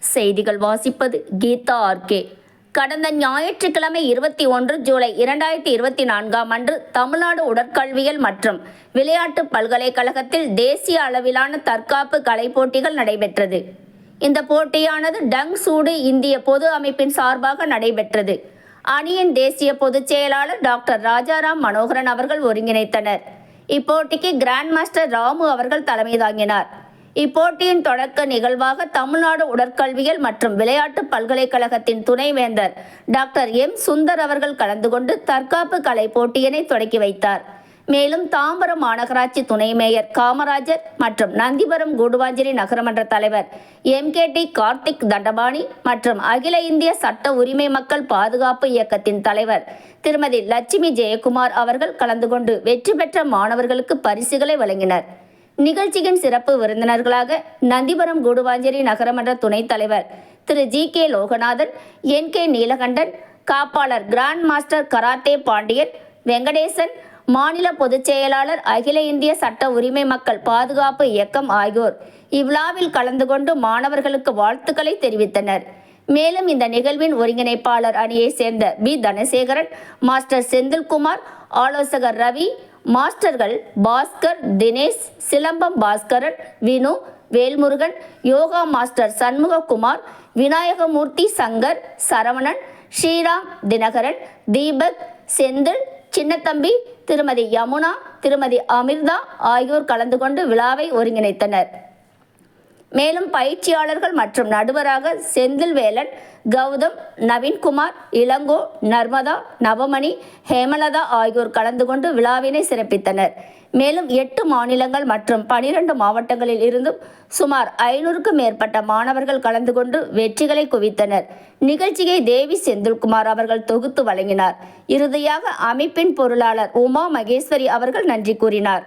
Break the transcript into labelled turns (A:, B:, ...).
A: செய்திகள் வாசிப்பது கீதா ஆர்கே. கடந்த ஞாயிற்றுக்கிழமை இருபத்தி ஒன்று ஜூலை இரண்டாயிரத்தி இருபத்தி நான்காம் அன்று தமிழ்நாடு உடற்கல்வியல் மற்றும் விளையாட்டு பல்கலைக்கழகத்தில் தேசிய அளவிலான தற்காப்பு கலை போட்டிகள் நடைபெற்றது. இந்த போட்டியானது டங் சூடு இந்திய பொது அமைப்பின் சார்பாக நடைபெற்றது. அணியின் தேசிய பொதுச் செயலாளர் டாக்டர் ராஜாராம் மனோகரன் அவர்கள் ஒருங்கிணைத்தனர். இப்போட்டிக்கு கிராண்ட் மாஸ்டர் ராமு அவர்கள் தலைமை தாங்கினார். இப்போட்டியின் தொடக்க நிகழ்வாக தமிழ்நாடு உடற்கல்வியல் மற்றும் விளையாட்டு பல்கலைக்கழகத்தின் துணைவேந்தர் டாக்டர் எம் சுந்தர் அவர்கள் கலந்து கொண்டு தற்காப்பு கலை போட்டியினை தொடக்கி வைத்தார். மேலும் தாம்பரம் மாநகராட்சி துணை மேயர் காமராஜர் மற்றும் நந்திபுரம் கூடுவாஞ்சேரி நகரமன்ற தலைவர் M K D Karthik Dhandapani மற்றும் அகில இந்திய சட்ட உரிமை மக்கள் பாதுகாப்பு இயக்கத்தின் தலைவர் திருமதி லட்சுமி ஜெயக்குமார் அவர்கள் கலந்து கொண்டு வெற்றி பெற்ற மாணவர்களுக்கு பரிசுகளை வழங்கினர். நிகழ்ச்சியின் சிறப்பு விருந்தினர்களாக நந்திபுரம் கூடுவாஞ்சேரி நகரமன்ற துணைத் தலைவர் Thiru G K Loganathan N K Neelakandan காப்பாளர் grand master karate Pandian Venkatesan மாநில பொதுச் செயலாளர் அகில இந்திய சட்ட உரிமை மக்கள் பாதுகாப்பு இயக்கம் ஆகியோர் இவ்விழாவில் கலந்து கொண்டு மாணவர்களுக்கு வாழ்த்துக்களை தெரிவித்தனர். மேலும் இந்த நிகழ்வின் ஒருங்கிணைப்பாளர் அணியைச் சேர்ந்த பி தனசேகரன் மாஸ்டர் செந்தில்குமார் ஆலோசகர் ரவி மாஸ்டர்கள் பாஸ்கர் தினேஷ் சிலம்பம் பாஸ்கரன் வினு வேல்முருகன் யோகா மாஸ்டர் சண்முககுமார் விநாயகமூர்த்தி சங்கர் சரவணன் ஸ்ரீராம் தினகரன் தீபக் செந்தில் சின்னத்தம்பி திருமதி யமுனா திருமதி அமிர்தா ஆகியோர் கலந்து கொண்டு விழாவை ஒருங்கிணைத்தனர். மேலும் பயிற்சியாளர்கள் மற்றும் நடுவராக செந்தில்வேலன் கௌதம் நவீன்குமார் இளங்கோ நர்மதா நவமணி ஹேமலதா ஆகியோர் கலந்து கொண்டு விழாவினை சிறப்பித்தனர். மேலும் எட்டு மாநிலங்கள் மற்றும் பனிரெண்டு மாவட்டங்களில் இருந்தும் சுமார் ஐநூறுக்கும் மேற்பட்ட மாணவர்கள் கலந்து கொண்டு வெற்றிகளை குவித்தனர். நிகழ்ச்சியை தேவி செந்தில்குமார் அவர்கள் தொகுத்து வழங்கினார். இறுதியாக அமைப்பின் பொருளாளர் உமா மகேஸ்வரி அவர்கள் நன்றி கூறினார்.